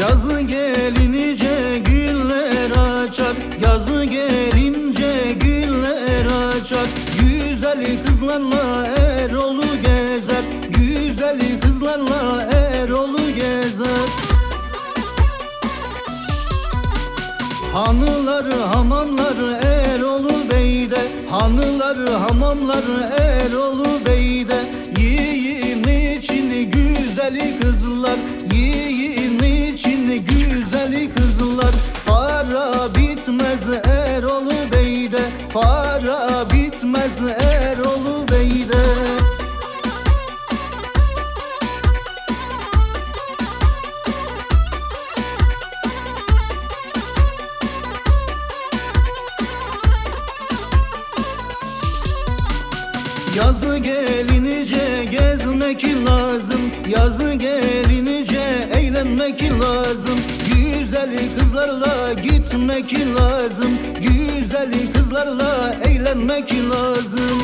Yazı gelince güller açar. Yazı gelince güller açar. Güzel kızlarla Erol'u gezer. Güzel kızlarla Erol'u gezer. Hanılar hamamlar Erol'u beyde. Hanılar hamamlar Erol'u beyde. Yiyin için güzeli kızlar Para bitmez Erol'u beyde Yazı gelince gezmek lazım Yazı gelince Güzel kızlarla gitmek lazım. Güzel kızlarla eğlenmek lazım.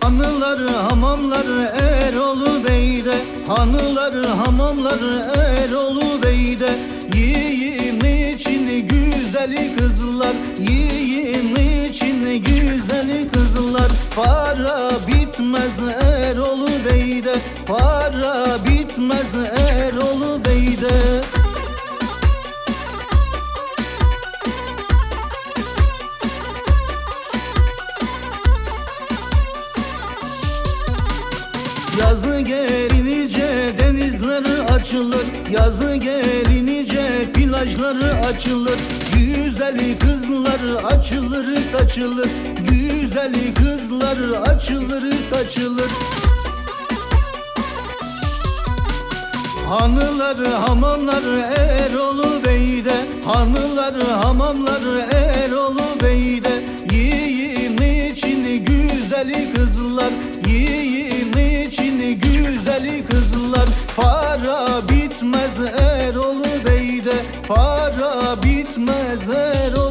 Hanılar hamamlar Erol'u beyde Hanılar hamamlar Erol'u beyde Yiyin için güzeli kızlar Yiyin için güzeli kızlar. Para bitmez Erol'u beyde Para bitmez Yazı gelince denizler açılır. Yazı gelince plajları açılır. Güzel kızlar açılır saçılır. Güzel kızlar açılır saçılır Hanılar hamamlar Erolu Bey'de. Hanılar hamamlar Erolu Bey'de. Yiyin için güzeli kızlar? Yiyin için güzeli kızlar? Para bitmez Erolu Bey'de. Para bitmez Erolu